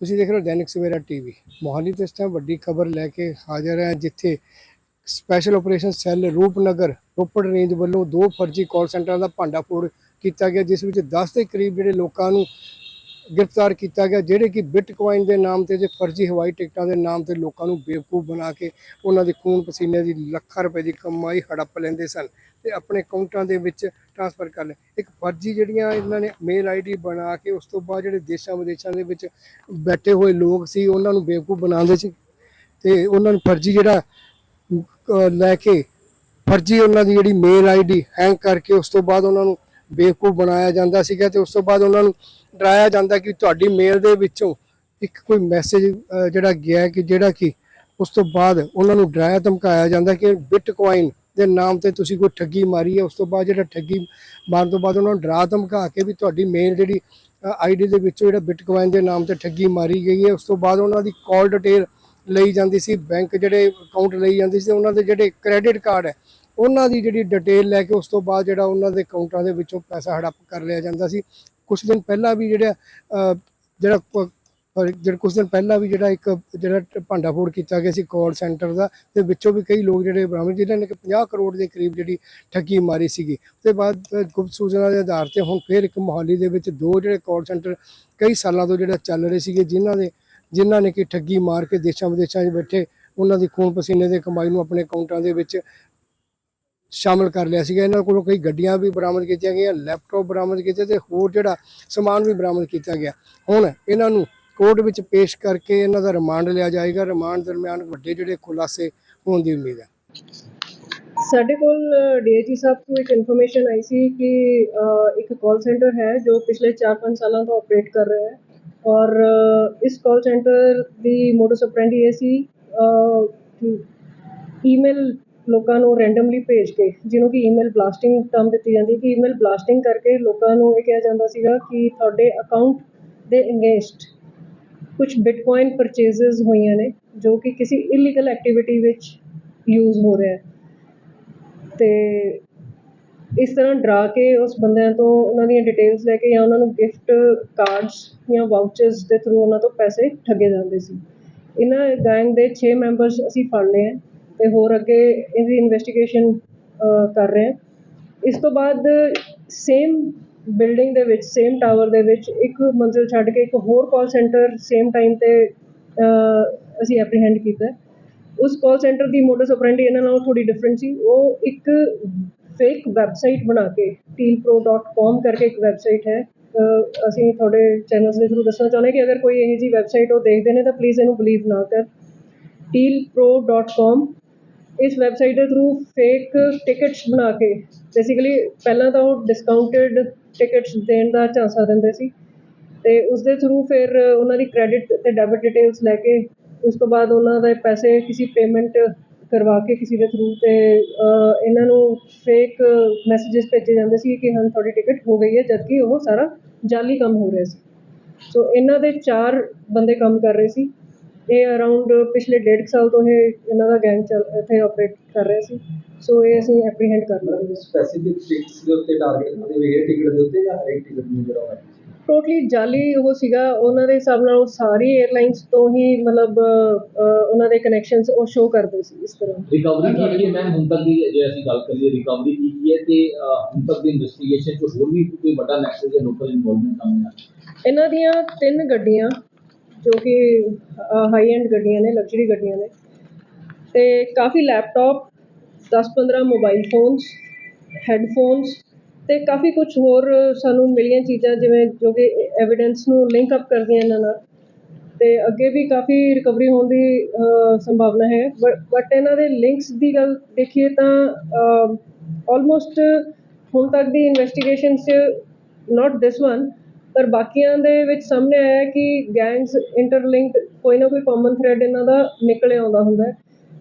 ਤੁਸੀਂ ਦੇਖ ਰਹੇ ਹੋ ਦੈਨਿਕ ਸਵੇਰਾ ਟੀਵੀ। ਮੋਹਾਲੀ ਤੋਂ ਇਸ ਟਾਈਮ ਵੱਡੀ ਖਬਰ ਲੈ ਕੇ ਹਾਜ਼ਰ ਹੈ ਜਿੱਥੇ special operation cell Rupnagar, Ropar range ਵੱਲੋਂ ਦੋ ਫਰਜ਼ੀ ਕਾਲ ਸੈਂਟਰਾਂ ਦਾ ਭਾਂਡਾਫੋੜ ਕੀਤਾ ਗਿਆ, ਜਿਸ ਵਿੱਚ 10 ਦੇ ਕਰੀਬ ਜਿਹੜੇ ਲੋਕਾਂ ਨੂੰ ਗ੍ਰਿਫਤਾਰ ਕੀਤਾ ਗਿਆ, ਜਿਹੜੇ ਕਿ ਬਿਟਕੋਇਨ ਦੇ ਨਾਮ ਤੇ ਜੇ ਫਰਜ਼ੀ ਹਵਾਈ ਟਿਕਟਾਂ ਦੇ ਨਾਮ ਤੇ ਲੋਕਾਂ ਨੂੰ ਬੇਵਕੂਫ ਬਣਾ ਕੇ ਉਹਨਾਂ ਦੇ ਖੂਨ ਪਸੀਨੇ ਦੀ ਲੱਖਾਂ ਰੁਪਏ ਦੀ ਕਮਾਈ ਹੜੱਪ ਲੈਂਦੇ ਸਨ ਤੇ ਆਪਣੇ ਅਕਾਊਂਟਾਂ ਦੇ ਵਿੱਚ ਟ੍ਰਾਂਸਫਰ ਕਰ ਲੈ ਇੱਕ ਫਰਜ਼ੀ ਜਿਹੜੀਆਂ ਇਹਨਾਂ ਨੇ ਮੇਲ ਆਈਡੀ ਬਣਾ ਕੇ ਉਸ ਤੋਂ ਬਾਅਦ ਜਿਹੜੇ ਦੇਸ਼ਾਂ ਵਿਦੇਸ਼ਾਂ ਦੇ ਵਿੱਚ ਬੈਠੇ ਹੋਏ ਲੋਕ ਸੀ, ਉਹਨਾਂ ਨੂੰ ਬੇਵਕੂਫ ਬਣਾਉਂਦੇ ਸੀ ਤੇ ਉਹਨਾਂ ਨੂੰ ਫਰਜ਼ੀ ਜਿਹੜਾ ਲੈ ਕੇ ਫਰਜ਼ੀ ਉਹਨਾਂ ਦੀ ਜਿਹੜੀ ਮੇਲ ਆਈਡੀ ਹੈਂਗ ਕਰਕੇ ਉਸ ਤੋਂ ਬਾਅਦ ਉਹਨਾਂ ਨੂੰ ਬੇਵਕੂਫ ਬਣਾਇਆ ਜਾਂਦਾ ਸੀਗਾ ਤੇ ਉਸ ਤੋਂ ਬਾਅਦ ਉਹਨਾਂ ਨੂੰ ਡਰਾਇਆ ਜਾਂਦਾ ਕਿ ਤੁਹਾਡੀ ਮੇਲ ਦੇ ਵਿੱਚੋਂ ਇੱਕ ਕੋਈ ਮੈਸੇਜ ਜਿਹੜਾ ਗਿਆ ਕਿ ਜਿਹੜਾ ਕਿ ਉਸ ਤੋਂ ਬਾਅਦ ਉਹਨਾਂ ਨੂੰ ਡਰਾਇਆ, ਧਮਕਾਇਆ ਜਾਂਦਾ ਕਿ ਬਿਟਕੋਇਨ ਦੇ ਨਾਮ ਤੇ ਤੁਸੀਂ ਕੋਈ ਠੱਗੀ ਮਾਰੀ ਹੈ, ਉਸ ਤੋਂ ਬਾਅਦ ਜਿਹੜਾ ਠੱਗੀ ਮਾਰਨ ਤੋਂ ਬਾਅਦ ਉਹਨਾਂ ਨੂੰ ਡਰਾ, ਧਮਕਾ ਕੇ ਵੀ ਤੁਹਾਡੀ ਮੇਲ ਜਿਹੜੀ ਆਈਡੀ ਦੇ ਵਿੱਚੋਂ ਜਿਹੜਾ ਬਿਟਕੋਇਨ ਦੇ ਨਾਮ ਤੇ ਠੱਗੀ ਮਾਰੀ ਗਈ ਹੈ, ਉਸ ਤੋਂ ਬਾਅਦ ਉਹਨਾਂ ਦੀ ਕਾਲ ਡਿਟੇਲ ਲਈ ਜਾਂਦੀ ਸੀ ਬੈਂਕ ਜਿਹੜੇ ਅਕਾਊਂਟ ਲਈ ਜਾਂਦੀ ਸੀ, ਉਹਨਾਂ ਦੇ ਜਿਹੜੇ ਕ੍ਰੈਡਿਟ ਕਾਰਡ ਹੈ ਉਹਨਾਂ ਦੀ ਜਿਹੜੀ ਡਿਟੇਲ ਲੈ ਕੇ ਉਸ ਤੋਂ ਬਾਅਦ ਜਿਹੜਾ ਉਹਨਾਂ ਦੇ ਅਕਾਊਂਟਾਂ ਦੇ ਵਿੱਚੋਂ ਪੈਸਾ ਹੜੱਪ ਕਰ ਲਿਆ ਜਾਂਦਾ ਸੀ। ਕੁਝ ਦਿਨ ਪਹਿਲਾਂ ਵੀ ਜਿਹੜਾ ਜਿਹੜਾ ਜਿਹੜਾ ਕੁਝ ਦਿਨ ਪਹਿਲਾਂ ਵੀ ਜਿਹੜਾ ਇੱਕ ਜਿਹੜਾ ਭਾਂਡਾਫੋੜ ਕੀਤਾ ਗਿਆ ਸੀ ਕਾਲ ਸੈਂਟਰ ਦਾ, ਤੇ ਵਿੱਚੋਂ ਵੀ ਕਈ ਲੋਕ ਜਿਹੜੇ ਬਰਾਮਦ ਜਿਨ੍ਹਾਂ ਨੇ ਕਿ 50 ਕਰੋੜ ਦੇ ਕਰੀਬ ਜਿਹੜੀ ਠੱਗੀ ਮਾਰੀ ਸੀਗੀ। ਤੇ ਬਾਅਦ ਗੁਪਤ ਸੂਚਨਾ ਦੇ ਆਧਾਰ ਤੇ ਹੁਣ ਫਿਰ ਇੱਕ ਮੋਹਾਲੀ ਦੇ ਵਿੱਚ ਦੋ ਜਿਹੜੇ ਕਾਲ ਸੈਂਟਰ ਕਈ ਸਾਲਾਂ ਤੋਂ ਜਿਹੜਾ ਚੱਲ ਰਹੇ ਸੀਗੇ, ਜਿਨ੍ਹਾਂ ਦੇ, ਜਿਨ੍ਹਾਂ ਨੇ ਕਿ ਠੱਗੀ ਮਾਰ ਕੇ ਦੇਸ਼ਾਂ ਵਿਦੇਸ਼ਾਂ 'ਚ ਬੈਠੇ, ਉਹਨਾਂ ਦੀ ਖੂਨ ਪਸੀਨੇ ਦੇ ਕਮਾਈ ਨੂੰ ਆਪਣੇ ਅਕਾਊਂਟਾਂ ਦੇ ਵਿੱਚ ਸ਼ਾਮਲ ਕਰ ਲਿਆ ਸੀਗਾ। ਇਹਨਾਂ ਕੋਲੋਂ ਕਈ ਗੱਡੀਆਂ ਵੀ ਬਰਾਮਦ ਕੀਤੀਆਂ ਗਈਆਂ ਲੈਪਟਾਪ ਬਰਾਮਦ ਕੀਤੇ ਤੇ ਹੋਰ ਜਿਹੜਾ ਸਮਾਨ ਵੀ ਬਰਾਮਦ ਕੀਤਾ ਗਿਆ। ਹੁਣ ਇਹਨਾਂ ਨੂੰ ਕੋਰਟ ਵਿੱਚ ਪੇਸ਼ ਕਰਕੇ ਇਹਨਾਂ ਦਾ ਰਿਮਾਂਡ ਲਿਆ ਜਾਏਗਾ। ਰਿਮਾਂਡ ਦਰਮਿਆਨ ਵੱਡੇ ਜਿਹੜੇ ਖੁਲਾਸੇ ਹੋਣ ਦੀ ਉਮੀਦ ਹੈ। ਸਾਡੇ ਕੋਲ ਡੀਆਈਜੀ ਸਾਹਿਬ ਤੋਂ ਇੱਕ ਇਨਫੋਰਮੇਸ਼ਨ ਆਈ ਸੀ ਕਿ ਅ, ਇੱਕ ਕਾਲ ਸੈਂਟਰ ਹੈ ਜੋ ਪਿਛਲੇ 4-5 ਸਾਲਾਂ ਤੋਂ ਆਪਰੇਟ ਕਰ ਰਿਹਾ ਹੈ। ਔਰ ਇਸ ਕਾਲ ਸੈਂਟਰ ਦੀ ਮੋਡਸ ਆਪਰੈਂਡੀ ਇਹ ਸੀ ਈਮੇਲ ਲੋਕਾਂ ਨੂੰ ਰੈਂਡਮਲੀ ਭੇਜ ਕੇ, ਜਿਹਨੂੰ ਕਿ ਈਮੇਲ ਬਲਾਸਟਿੰਗ ਟਰਮ ਦਿੱਤੀ ਜਾਂਦੀ ਕਿ ਈਮੇਲ ਬਲਾਸਟਿੰਗ ਕਰਕੇ ਲੋਕਾਂ ਨੂੰ ਇਹ ਕਿਹਾ ਜਾਂਦਾ ਸੀਗਾ ਕਿ ਤੁਹਾਡੇ ਅਕਾਊਂਟ ਦੇ ਅਗੇਂਸਟ ਕੁਝ ਬਿਟਕੋਇਨ ਪਰਚੇਜ਼ਸ ਹੋਈਆਂ ਨੇ, ਜੋ ਕਿ ਕਿਸੇ ਇਲੀਗਲ ਐਕਟੀਵਿਟੀ ਵਿੱਚ ਯੂਜ਼ ਹੋ ਰਿਹਾ ਹੈ। ਤੇ ਇਸ ਤਰ੍ਹਾਂ ਡਰਾ ਕੇ ਉਸ ਬੰਦਿਆਂ ਤੋਂ ਉਹਨਾਂ ਦੀਆਂ ਡਿਟੇਲਸ ਲੈ ਕੇ ਜਾਂ ਉਹਨਾਂ ਨੂੰ ਗਿਫਟ ਕਾਰਡਸ ਜਾਂ ਵਾਊਚਰਸ ਦੇ ਥਰੂ ਉਹਨਾਂ ਤੋਂ ਪੈਸੇ ਠੱਗੇ ਜਾਂਦੇ ਸੀ। ਇਹਨਾਂ ਗੈਂਗ ਦੇ 6 ਮੈਂਬਰਸ ਅਸੀਂ ਫੜ ਲਏ ਹੈ। ਤੇ ਹੋਰ ਅੱਗੇ ਇਹਦੀ ਇਨਵੈਸਟੀਗੇਸ਼ਨ ਕਰ ਰਹੇ ਹਾਂ। ਇਸ ਤੋਂ ਬਾਅਦ ਸੇਮ ਬਿਲਡਿੰਗ ਦੇ ਵਿੱਚ ਸੇਮ ਟਾਵਰ ਦੇ ਵਿੱਚ ਇੱਕ ਮੰਜ਼ਿਲ ਛੱਡ ਕੇ ਇੱਕ ਹੋਰ ਕਾਲ ਸੈਂਟਰ ਸੇਮ ਟਾਈਮ ਤੇ ਅਸੀਂ ਐਪਰੀਹੈਂਡ ਕੀਤਾ। ਉਸ ਕਾਲ ਸੈਂਟਰ ਦੀ ਮੋਡਸ ਆਪਰੈਂਡੀ ਇਹਨਾਂ ਨਾਲੋਂ ਥੋੜੀ ਡਿਫਰੈਂਟ ਸੀ। ਉਹ ਇੱਕ ਫੇਕ ਵੈਬਸਾਈਟ ਬਣਾ ਕੇ tealpro.com ਕਰਕੇ ਇੱਕ ਵੈਬਸਾਈਟ ਹੈ। ਅਸੀਂ ਤੁਹਾਡੇ ਚੈਨਲਸ ਦੇ ਥਰੂ ਦੱਸਣਾ ਚਾਹੁੰਦੇ ਕਿ ਅਗਰ ਕੋਈ ਇਹੋ ਜਿਹੀ ਵੈਬਸਾਈਟ ਉਹ ਦੇਖਦੇ ਨੇ ਤਾਂ ਪਲੀਜ਼ ਇਹਨੂੰ ਬਲੀਵ ਨਾ ਕਰ। tealpro.com ਇਸ ਵੈਬਸਾਈਟ ਦੇ ਥਰੂ ਫੇਕ ਟਿਕਟਸ ਬਣਾ ਕੇ। ਬੇਸਿਕਲੀ ਪਹਿਲਾਂ ਤਾਂ ਉਹ ਡਿਸਕਾਊਂਟਡ ਟਿਕਟਸ ਦੇਣ ਦਾ ਝਾਂਸਾ ਦਿੰਦੇ ਸੀ। ਅਤੇ ਉਸਦੇ ਥਰੂ ਫਿਰ ਉਹਨਾਂ ਦੀ ਕ੍ਰੈਡਿਟ ਅਤੇ ਡੈਬਿਟ ਡਿਟੇਲਸ ਲੈ ਕੇ, ਉਸ ਤੋਂ ਬਾਅਦ ਉਹਨਾਂ ਦੇ ਪੈਸੇ ਕਿਸੇ ਪੇਮੈਂਟ ਕਰਵਾ ਕੇ ਕਿਸੇ ਦੇ ਥਰੂ ਅਤੇ ਇਹਨਾਂ ਨੂੰ ਫੇਕ ਮੈਸੇਜਿਸ ਭੇਜੇ ਜਾਂਦੇ ਸੀ ਕਿ ਹਾਂ, ਤੁਹਾਡੀ ਟਿਕਟ ਹੋ ਗਈ ਹੈ, ਜਦਕਿ ਉਹ ਸਾਰਾ ਜਾਲੀ ਕੰਮ ਹੋ ਰਿਹਾ ਸੀ। ਸੋ ਇਹਨਾਂ ਦੇ ਚਾਰ ਬੰਦੇ ਕੰਮ ਕਰ ਰਹੇ ਸੀ। ਇਹ ਅਰਾਊਂਡ ਪਿਛਲੇ ਡੇਢ ਸਾਲ ਤੋਂ ਇਹ ਇਹਨਾਂ ਦਾ ਗੈਂਗ ਚੱਲ ਇੱਥੇ ਆਪਰੇਟ ਕਰ ਰਿਹਾ ਸੀ। ਸੋ ਇਹ ਅਸੀਂ ਐਪਰੀਹੈਂਡ ਕਰ ਲਾਂਗੇ ਸਪੈਸੀਫਿਕ ਟਿਕਟਸ ਦੇ ਉੱਤੇ ਟਾਰਗੇਟ ਕਰਦੇ ਹੋਏ ਟਿਕਟ ਦੇ ਉੱਤੇ ਜਾਂ ਹਰੇਕ ਟਿਕਟ ਨੂੰ ਜਿਹੜਾ ਟੋਟਲੀ ਜਾਲੀ ਉਹ ਸੀਗਾ। ਉਹਨਾਂ ਦੇ ਹਿਸਾਬ ਨਾਲ ਉਹ ਸਾਰੀ 에ਅਰਲਾਈਨਸ ਤੋਂ ਹੀ ਮਤਲਬ ਉਹਨਾਂ ਦੇ ਕਨੈਕਸ਼ਨਸ ਉਹ ਸ਼ੋ ਕਰਦੇ ਸੀ ਇਸ ਤਰ੍ਹਾਂ। ਰਿਕਵਰੀ ਕੀ ਕੀ ਮੈਮ ਹੁਣ ਤੱਕ ਦੀ ਜੇ ਅਸੀਂ ਗੱਲ ਕਰੀਏ ਰਿਕਵਰੀ ਕੀ ਕੀ ਹੈ ਤੇ ਹੁਣ ਤੱਕ ਦੀ ਇਨਵੈਸਟੀਗੇਸ਼ਨ ਚ ਹੋਰ ਵੀ ਕੋਈ ਵੱਡਾ ਨੈਕਸਸ ਜਾਂ ਲੋਕਲ ਇਨਵੋਲਵਮੈਂਟ ਸਾਹਮਣੇ ਆਇਆ ਇਹਨਾਂ ਦੀਆਂ ਤਿੰਨ ਗੱਡੀਆਂ ਜੋ ਕਿ ਹਾਈ ਐਂਡ ਗੱਡੀਆਂ ਨੇ ਲਗਜ਼ਰੀ ਗੱਡੀਆਂ ਨੇ। ਅਤੇ ਕਾਫੀ ਲੈਪਟੋਪ ਦਸ ਪੰਦਰਾਂ ਮੋਬਾਈਲ ਫੋਨਸ ਹੈੱਡਫੋਨਸ ਅਤੇ ਕਾਫੀ ਕੁਛ ਹੋਰ ਸਾਨੂੰ ਮਿਲੀਆਂ ਚੀਜ਼ਾਂ, ਜਿਵੇਂ ਜੋ ਕਿ ਐਵੀਡੈਂਸ ਨੂੰ ਲਿੰਕ ਅਪ ਕਰਦੀਆਂ ਇਹਨਾਂ ਨਾਲ। ਅਤੇ ਅੱਗੇ ਵੀ ਕਾਫੀ ਰਿਕਵਰੀ ਹੋਣ ਦੀ ਸੰਭਾਵਨਾ ਹੈ। ਬਟ ਇਹਨਾਂ ਦੇ ਲਿੰਕਸ ਦੀ ਗੱਲ ਦੇਖੀਏ ਤਾਂ ਆਲਮੋਸਟ ਹੁਣ ਤੱਕ ਦੀ ਇਨਵੈਸਟੀਗੇਸ਼ਨ 'ਚ ਨਾਟ ਦਿਸ ਵਨ ਪਰ ਬਾਕੀਆਂ ਦੇ ਵਿੱਚ ਸਾਹਮਣੇ ਆਇਆ ਕਿ ਗੈਂਗਸ ਇੰਟਰਲਿੰਕ ਕੋਈ ਨਾ ਕੋਈ ਕਾਮਨ ਥ੍ਰੈਡ ਇਹਨਾਂ ਦਾ ਨਿਕਲੇ ਆਉਂਦਾ ਹੁੰਦਾ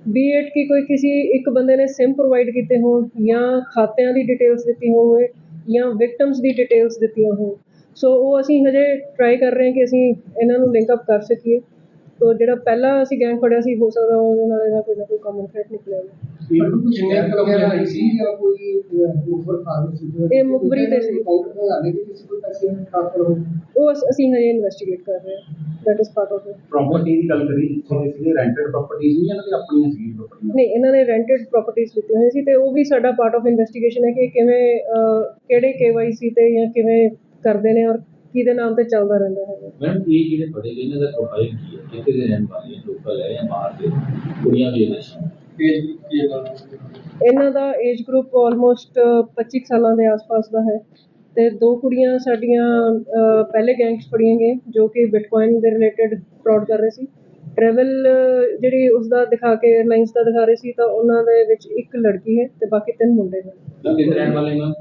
ਬੀ ਇਟ ਕਿ ਕੋਈ ਕਿਸੇ ਇੱਕ ਬੰਦੇ ਨੇ ਸਿਮ ਪ੍ਰੋਵਾਈਡ ਕੀਤੇ ਹੋਣ ਜਾਂ ਖਾਤਿਆਂ ਦੀ ਡਿਟੇਲਸ ਦਿੱਤੀ ਹੋਵੇ ਜਾਂ ਵਿਕਟਮਸ ਦੀ ਡਿਟੇਲਸ ਦਿੱਤੀਆਂ ਹੋਣ। ਸੋ ਉਹ ਅਸੀਂ ਹਜੇ ਟਰਾਈ ਕਰ ਰਹੇ ਹਾਂ ਕਿ ਅਸੀਂ ਇਹਨਾਂ ਨੂੰ ਲਿੰਕ ਅਪ ਕਰ ਸਕੀਏ। ਤੋ ਜਿਹੜਾ ਪਹਿਲਾ ਅਸੀਂ ਗੈਂਗ ਫੜਿਆ ਸੀ ਹੋ ਸਕਦਾ ਉਹਦੇ ਨਾਲ ਇਹਦਾ ਕੋਈ ਨਾ ਕੋਈ ਕਾਮਨ ਥ੍ਰੈਟ ਨਿਕਲਿਆ ਹੋਵੇ। ਇਹਨਾਂ ਨੂੰ ਕੁਝ ਨੈਟ ਵਗੈਰਾ ਆਈ ਸੀ ਜਾਂ ਕੋਈ ਉਪਰ ਖਾਣ ਸੀ? ਇਹ ਮੁਖਬਰੀ ਤੇ ਸੀ। ਕਾਊਂਟਰ ਤੇ ਆਣੇ ਕਿ ਕਿਸੇ ਕੋਈ ਪੈਸੇ ਟ੍ਰਾਂਸਫਰ ਹੋ ਉਹ? ਅਸ- ਅਸੀਂ ਹਜੇ ਇਨਵੈਸਟੀਗੇਟ ਕਰ ਰਹੇ ਹਾਂ। That is part of it property ਦੀ ਗੱਲ ਕਰੀ ਜਿੱਥੇ ਸੀਗੇ ਰੈਂਟਡ ਪ੍ਰਾਪਰਟੀਆਂ ਸੀ ਜਾਂ ਇਹਨਾਂ ਦੀ ਆਪਣੀਆਂ ਸੀ ਪ੍ਰਾਪਰਟੀਆਂ ਨਹੀਂ ਇਹਨਾਂ ਨੇ ਰੈਂਟਡ ਪ੍ਰਾਪਰਟੀਆਂ ਲਿੱਤੀਆਂ ਹੋਈਆਂ ਸੀ ਤੇ ਉਹ ਵੀ ਸਾਡਾ ਪਾਰਟ ਆਫ ਇਨਵੈਸਟੀਗੇਸ਼ਨ ਹੈ ਕਿ ਕਿਵੇਂ ਅਹ, ਕਿਹੜੇ KYC ਤੇ ਜਾਂ ਕਿਵੇਂ ਕਰਦੇ ਨੇ ਔਰ ਕਿਹਦੇ ਨਾਮ ਤੇ ਚੱਲਦਾ ਰਹਿੰਦਾ ਹੈ? ਮੈਡਮ ਇਹ ਜਿਹੜੇ ਫੜੇ ਗਏ ਇਹਨਾਂ ਦਾ ਪ੍ਰੋਫਾਈਲ ਕੀ ਹੈ? ਕਿੱਥੇ ਦੇ ਰਹਿਣ ਵਾਲੇ ਹੈ ਲੋਕਲ ਹੈ ਜਾਂ ਬਾਹਰ ਦੇ? ਕੁੜੀਆਂ ਵੀ ਕੀ ਗੱਲ? ਇਹਨਾਂ ਦਾ ਏਜ ਗਰੁੱਪ ਆਲਮੋਸਟ 25 ਸਾਲਾਂ ਦੇ ਆਸ-ਪਾਸ ਦਾ ਹੈ। ਤੇ ਦੋ ਕੁੜੀਆਂ ਸਾਡੀਆਂ ਪਹਿਲੇ ਗੈਂਗਸ ਫੜੀਆਂ ਗਏ ਜੋ ਕਿ ਬਿਟਕੋਇਨ ਦੇ ਰਿਲੇਟਡ ਫਰਾਡ ਕਰ ਰਹੇ ਸੀ। ਟਰੈਵਲ ਜਿਹੜੀ ਉਸ ਦਾ ਦਿਖਾ ਕੇ 에ਅਰਲਾਈਨਸ ਦਾ ਦਿਖਾ ਰਹੇ ਸੀ ਤਾਂ ਉਹਨਾਂ ਦੇ ਵਿੱਚ ਇੱਕ ਲੜਕੀ ਹੈ ਤੇ ਬਾਕੀ ਤਿੰਨ ਮੁੰਡੇ ਨੇ। ਦੇ ਰਹਿਣ ਵਾਲੇ ਮੈਮ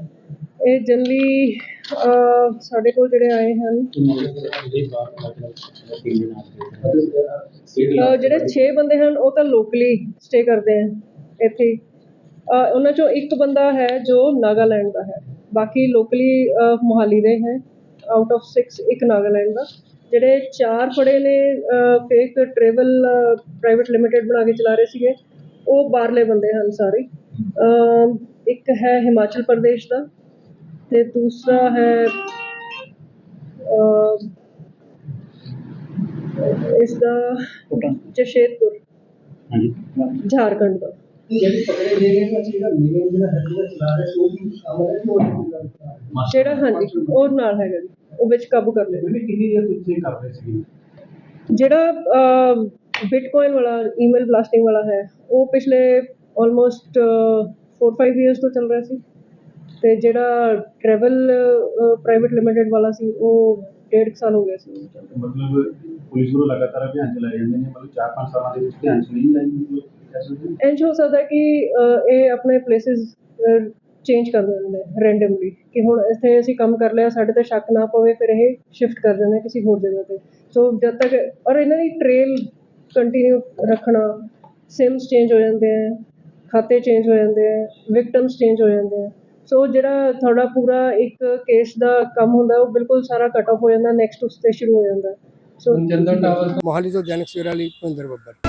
ਇਹ ਜਨਰਲੀ ਸਾਡੇ ਕੋਲ ਜਿਹੜੇ ਆਏ ਹਨ। ਅਹ ਜਿਹੜੇ 6 ਬੰਦੇ ਹਨ ਉਹ ਤਾਂ ਲੋਕਲੀ ਸਟੇ ਕਰਦੇ ਆ ਇੱਥੇ। ਅਹ ਉਹਨਾਂ ਚੋਂ ਇੱਕ ਬੰਦਾ ਹੈ ਜੋ ਨਾਗਾਲੈਂਡ ਦਾ ਹੈ। ਬਾਕੀ ਲੋਕਲੀ ਮੁਹਾਲੀ ਦੇ ਹੈ। ਆਊਟ ਆਫ 6 ਇੱਕ ਨਾਗਾਲੈਂਡ ਦਾ। ਜਿਹੜੇ ਚਾਰ ਫੜੇ ਨੇ ਫੇਕ ਟਰੈਵਲ ਪ੍ਰਾਈਵੇਟ ਲਿਮਟਿਡ ਬਣਾ ਕੇ ਚਲਾ ਰਹੇ ਸੀਗੇ ਉਹ ਬਾਹਰਲੇ ਬੰਦੇ ਹਨ ਸਾਰੇ। ਇੱਕ ਹੈ ਹਿਮਾਚਲ ਪ੍ਰਦੇਸ਼ ਦਾ। ਤੇ ਦੂਸਰਾ ਹੈ ਇਸ ਦਾ ਜਸ਼ੇਦਪੁਰ ਹਾਂਜੀ। ਝਾਰਖੰਡ ਦਾ। ਜਿਹੜੀ ਸੀ ਹਾਂਜੀ ਉਹ ਨਾਲ ਹੈਗਾ ਜੀ ਉਹ ਵਿੱਚ ਕਾਬੂ ਕਰ ਲਿਆ। ਕਿੰਨੀ ਦੇਰ ਤੁਸੀਂ ਕਰ ਰਹੇ ਸੀਗੇ? ਜਿਹੜਾ ਬਿਟਕੋਇਨ ਵਾਲਾ ਈਮੇਲ ਬਲਾਸਟਿੰਗ ਵਾਲਾ ਹੈ ਉਹ ਪਿਛਲੇ ਆਲਮੋਸਟ 4-5 ਇਅਰਸ ਤੋਂ ਚੱਲ ਰਿਹਾ ਸੀ। ਤੇ ਜਿਹੜਾ ਟਰੈਵਲ ਪ੍ਰਾਈਵੇਟ ਲਿਮਟਿਡ ਵਾਲਾ ਸੀ ਉਹ ਡੇਢ ਕੁ ਸਾਲ ਹੋ ਗਿਆ ਸੀ ਉਹਨੂੰ ਚੱਲਦੇ। ਮਤਲਬ ਪੁਲਿਸ ਨੂੰ ਲਗਾਤਾਰ ਅਭਿਆਨ ਚਲਾਏ ਜਾਂਦੇ ਨੇ ਮਤਲਬ 4-5 ਸਾਲਾਂ ਦੇ ਵਿੱਚ ਧਿਆਨ ਚ ਨਹੀਂ ਲਾਈ ਮਤਲਬ ਕਹਿ ਸਕਦੇ ਹੋ? ਇੰਝ ਹੋ ਸਕਦਾ ਕਿ ਇਹ ਆਪਣੇ ਪਲੇਸਿਸ ਚੇਂਜ ਕਰ ਦਿੰਦੇ ਨੇ ਰੈਂਡਮਲੀ ਕਿ ਹੁਣ ਇੱਥੇ ਅਸੀਂ ਕੰਮ ਕਰ ਲਿਆ ਸਾਡੇ ਤੇ ਸ਼ੱਕ ਨਾ ਪਵੇ ਫਿਰ ਇਹ ਸ਼ਿਫਟ ਕਰ ਦਿੰਦੇ ਕਿਸੇ ਹੋਰ ਜਗ੍ਹਾ ਤੇ ਸੋ ਜਦ ਤੱਕ ਔਰ ਇਹਨਾਂ ਦੀ ਟ੍ਰੇਲ ਕੰਟੀਨਿਊ ਰੱਖਣਾ ਸਿਮਸ ਚੇਂਜ ਹੋ ਜਾਂਦੇ ਆ ਖਾਤੇ ਚੇਂਜ ਹੋ ਜਾਂਦੇ ਆ ਵਿਕਟਮਸ ਚੇਂਜ ਹੋ ਜਾਂਦੇ ਆ ਸੋ ਜਿਹੜਾ ਤੁਹਾਡਾ ਪੂਰਾ ਇੱਕ ਕੇਸ ਦਾ ਕੰਮ ਹੁੰਦਾ ਉਹ ਬਿਲਕੁਲ ਸਾਰਾ ਕੱਟ ਆਫ ਹੋ ਜਾਂਦਾ ਨੈਕਸਟ ਉਸ ਤੇ ਸ਼ੁਰੂ ਹੋ ਜਾਂਦਾ। ਸੋ ਜਨਰਲ ਟਾਵਰ ਮੋਹਾਲੀ ਤੋਂ ਦੈਨਿਕ ਸਵੇਰਾ ਲਈ ਭਿੰਦਰ ਬੱਬਰ।